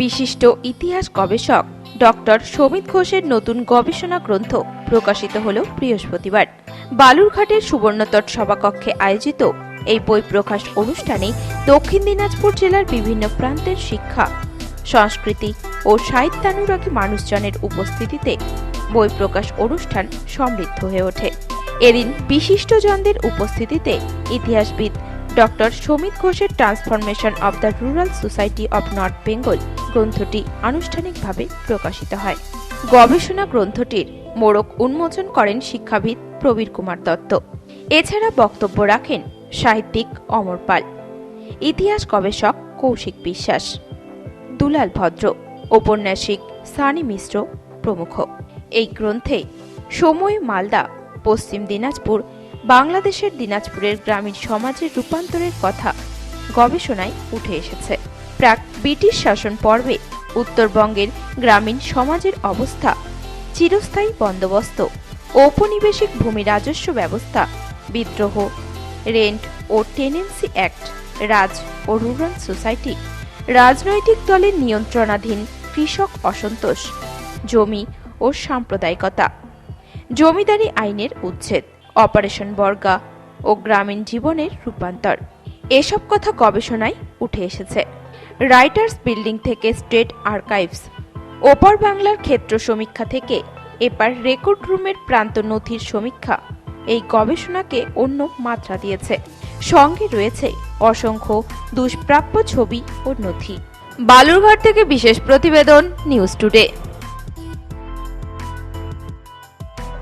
বিশিষ্ট ইতিহাস গবেষক ডক্টর সমিত ঘোষের নতুন গবেষণা গ্রন্থ প্রকাশিত হল বৃহস্পতিবার। বালুরঘাটের সুবর্ণতট সভাকক্ষে আয়োজিত এই বই প্রকাশ অনুষ্ঠানে দক্ষিণ দিনাজপুর জেলার বিভিন্ন প্রান্তের শিক্ষা, সংস্কৃতি ও সাহিত্যানুরাগী মানুষজনের উপস্থিতিতে বই প্রকাশ অনুষ্ঠান সমৃদ্ধ হয়ে ওঠে। এদিন বিশিষ্টজনদের উপস্থিতিতে ইতিহাসবিদ ডক্টর সমিত ঘোষের transformation of the rural society of north Bengal গ্রন্থটি আনুষ্ঠানিকভাবে প্রকাশিত হয়। গবেষণা গ্রন্থটির মোড়ক উন্মোচন করেন শিক্ষাবিদ প্রবীর কুমার দত্ত। এছাড়া বক্তব্য রাখেন সাহিত্যিক অমর পাল। ইতিহাস গবেষক কৌশিক বিশ্বাস। দুলাল ভদ্র, ঔপন্যাসিক সানি মিশ্র প্রমুখ। এই গ্রন্থে সময় মালদা পশ্চিম দিনাজপুর, বাংলাদেশের দিনাজপুরের গ্রামীণ সমাজের রূপান্তরের কথা গবেষণায় উঠে এসেছে। প্রাক ব্রিটিশ শাসন পর্বে উত্তরবঙ্গের গ্রামীণ সমাজের অবস্থা, চিরস্থায়ী বন্দোবস্ত, ঔপনিবেশিক ভূমি রাজস্ব ব্যবস্থা, বিদ্রোহ, রেন্ট ও টেনেন্সি অ্যাক্ট, রাজ ও রুরাল সোসাইটি, রাজনৈতিক দলের নিয়ন্ত্রণাধীন কৃষক অসন্তোষ, জমি ও সাম্প্রদায়িকতা। জমিদারি আইনের উচ্ছেদ, অপারেশন বর্গা ও গ্রামীণ জীবনের রূপান্তর। এসব কথা গবেষণায় উঠে এসেছে। রাইটার্স বিল্ডিং থেকে স্টেট আর্কাইভস। ওপর বাংলার ক্ষেত্র সমীক্ষা থেকে এপার রেকর্ড রুমের প্রান্ত নথির সমীক্ষা এই গবেষণাকে অন্য মাত্রা দিয়েছে। সঙ্গে রয়েছে অসংখ্য দুষ্প্রাপ্য ছবি ও নথি। বালুরঘাট থেকে বিশেষ প্রতিবেদন, নিউজ টুডে।